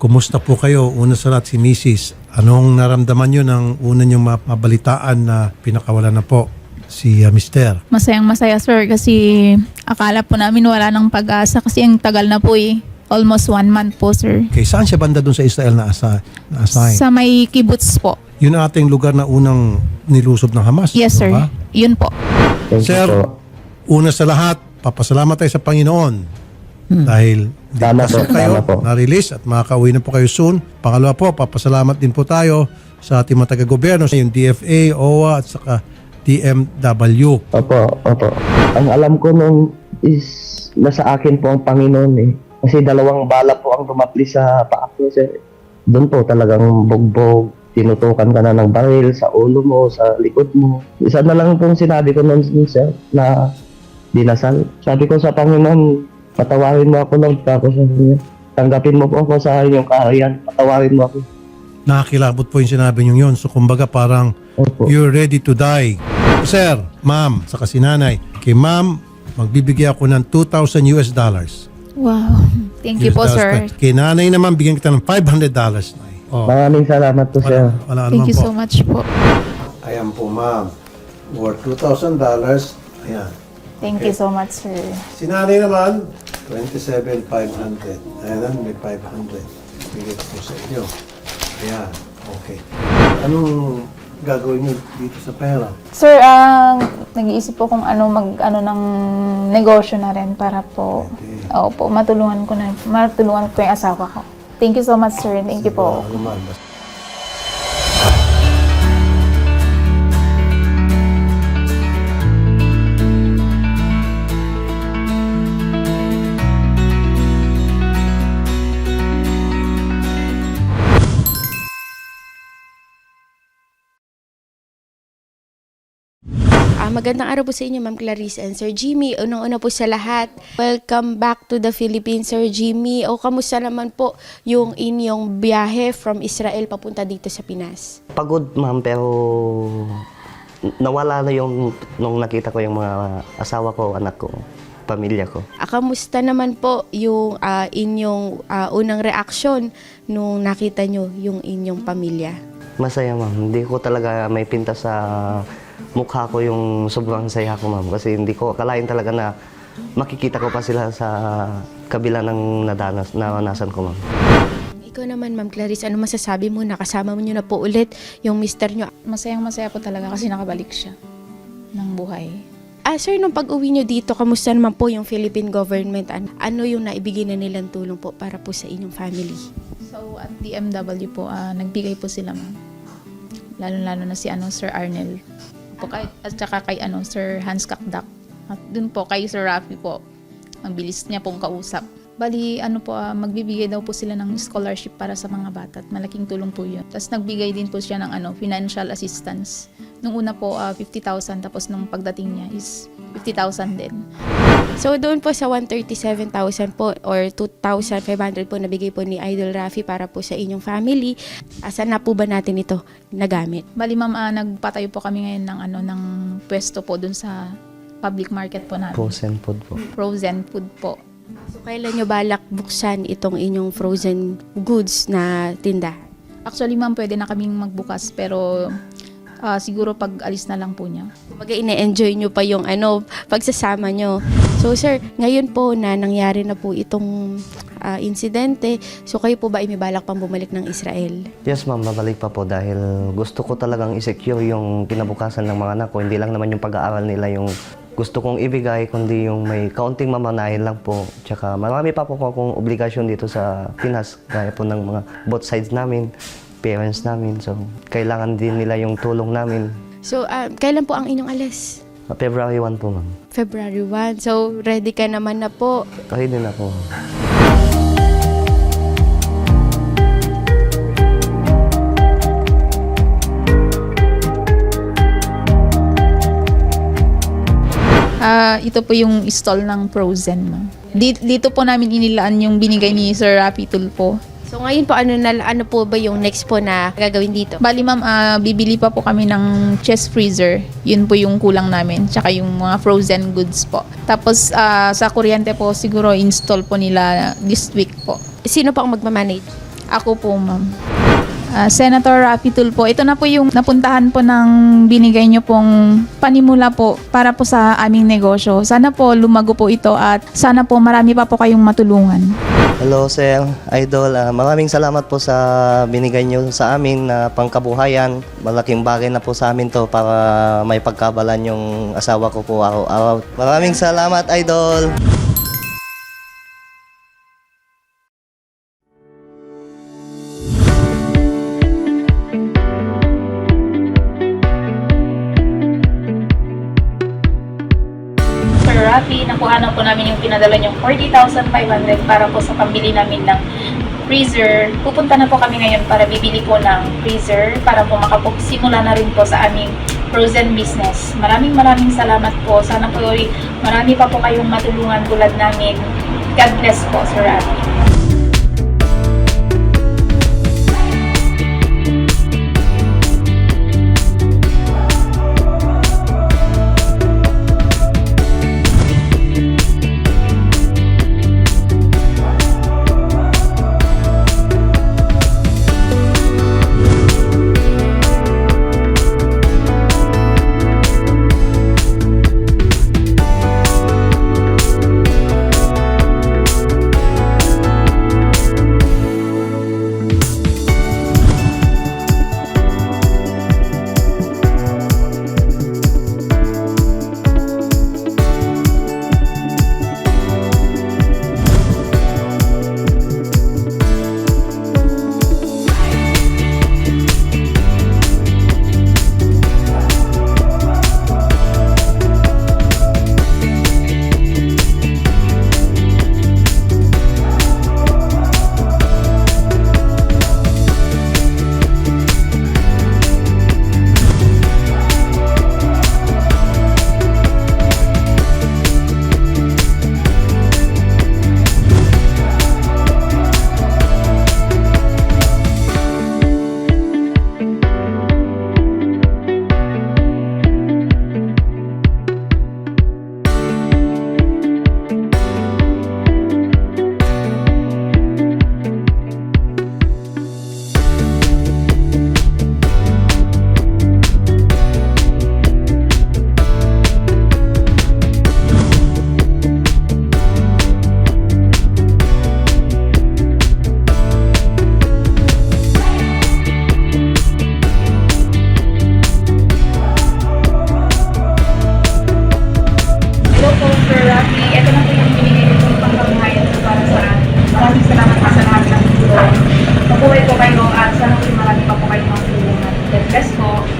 Kumusta po kayo? Una sa lahat si Mrs. Anong naramdaman nyo nang una nyo mapabalitaan na pinakawalan na po si uh, Mister? Masayang masaya sir kasi akala po namin wala nang pag-asa kasi ang tagal na po eh. Almost one month po sir. Okay, saan siya banda dun sa Israel na, asa, na assign? Sa may kibbutz po. Yun ang ating lugar na unang nilusob ng Hamas. Yes sir. ba? Yun po. Thank Sir, you po. una sa lahat, papasalamat tayo sa Panginoon dahil Tama po, na kayo, tama po. na-release at makakauwi na po kayo soon. Pangalawa po, papasalamat din po tayo sa ating mga taga-gobyerno, yung DFA, OWA at saka DMW. Opo, opo. Ang alam ko nung is nasa akin po ang Panginoon eh. Kasi dalawang bala po ang tumapli sa paa ko. Sir. Doon po talagang bugbog. Tinutukan ka na ng baril sa ulo mo, sa likod mo. Isa na lang pong sinabi ko noon, sir, na dinasal. Sabi ko sa Panginoon, patawarin mo ako Lord, ako sa inyo. Tanggapin mo po ako sa inyong kaharian. Patawarin mo ako. Nakakilabot po yung sinabi niyo yun. So kumbaga parang Opo. you're ready to die. Sir, ma'am, saka si nanay. Kay ma'am, magbibigay ako ng 2,000 US dollars. Wow. Thank you US po dollars sir. pa. Kay nanay naman, bigyan kita ng 500 dollars. Oh, Maraming salamat po, sir. wala, wala Thank naman you po. so much po. Ayan po, ma'am. Worth 2,000 dollars. Ayan. Thank you so much sir. Si nanay naman, 27,500. Ayan, may 500. Bigay ko sa inyo. Ayan, okay. Anong gagawin niyo dito sa pera? Sir, ang nag-iisip po kung ano mag ano ng negosyo na rin para po Pwede. Opo, matulungan ko na matulungan ko yung asawa ko. Thank you so much sir. Thank you po. Ano naman, basta- Ah, magandang araw po sa inyo, Ma'am Clarice and Sir Jimmy. Unang-una po sa lahat, welcome back to the Philippines, Sir Jimmy. O kamusta naman po yung inyong biyahe from Israel papunta dito sa Pinas? Pagod ma'am pero nawala na yung nung nakita ko yung mga asawa ko, anak ko, pamilya ko. Ah, kamusta naman po yung ah, inyong ah, unang reaksyon nung nakita nyo yung inyong pamilya? Masaya ma'am. Hindi ko talaga may pinta sa mukha ko yung sobrang saya ko ma'am kasi hindi ko akalain talaga na makikita ko pa sila sa kabila ng nadanas, naranasan ko ma'am. Ikaw naman, Ma'am Clarice, ano masasabi mo? Nakasama mo nyo na po ulit yung mister nyo. Masayang masaya po talaga kasi nakabalik siya ng buhay. Ah, sir, nung pag-uwi nyo dito, kamusta naman po yung Philippine government? An- ano yung naibigay na nilang tulong po para po sa inyong family? So at DMW po, ah, nagbigay po sila ma'am. Lalo-lalo na si ano, Sir Arnel. Po, kay, at saka kay ano, Sir Hans Kakdak. At dun po kay Sir Rafi po. Ang bilis niya pong kausap. Bali, ano po, ah, magbibigay daw po sila ng scholarship para sa mga bata at malaking tulong po yun. Tapos nagbigay din po siya ng ano, financial assistance. Nung una po, ah, 50,000 tapos nung pagdating niya is 50,000 din. So, doon po sa 137,000 po or 2,500 po nabigay po ni Idol Rafi para po sa inyong family. Asan na po ba natin ito nagamit? Bali ma'am, ah, nagpatayo po kami ngayon ng ano ng pwesto po dun sa public market po natin. Frozen food po. Frozen food po. So, kailan nyo balak buksan itong inyong frozen goods na tindahan? Actually ma'am, pwede na kaming magbukas pero ah, siguro pag alis na lang po niya. Kumbaga, ine-enjoy nyo pa yung ano, pagsasama nyo. So, sir, ngayon po na nangyari na po itong ah, insidente, so kayo po ba ay may balak pang bumalik ng Israel? Yes ma'am, babalik pa po dahil gusto ko talagang i-secure yung kinabukasan ng mga anak ko. Hindi lang naman yung pag-aaral nila yung gusto kong ibigay, kundi yung may kaunting mamanahin lang po. Tsaka marami pa po akong obligasyon dito sa Pinas, gaya po ng mga both sides namin, parents namin. So, kailangan din nila yung tulong namin. So, ah, kailan po ang inyong alis? February 1 po ma'am. February 1. So, ready ka naman na po. Kahit din ako. Ah, ito po yung stall ng Frozen ma'am. Di- Dito po namin inilaan yung binigay ni Sir Rafi Tulpo. So, ngayon po, ano, na, ano po ba yung next po na gagawin dito? Bali ma'am, ah, bibili pa po kami ng chest freezer. Yun po yung kulang namin. Tsaka yung mga frozen goods po. Tapos ah, sa kuryente po, siguro install po nila this week po. Sino po ang magmamanage? Ako po, ma'am. Ah, Senator Rafi Tulfo, ito na po yung napuntahan po ng binigay niyo pong panimula po para po sa aming negosyo. Sana po lumago po ito at sana po marami pa po kayong matulungan. Hello, Sir Idol. Ah, maraming salamat po sa binigay niyo sa amin na pangkabuhayan. Malaking bagay na po sa amin to para may pagkabalan yung asawa ko po araw-araw. Maraming salamat, Idol. Sir Rafi, nakuha na po namin yung pinadala niyong 40,500 para po sa pambili namin ng freezer. Pupunta na po kami ngayon para bibili po ng freezer para po makapagsimula na rin po sa aming frozen business. Maraming maraming salamat po. Sana po marami pa po kayong matulungan tulad namin. God bless po, Sir Rafi. The best part.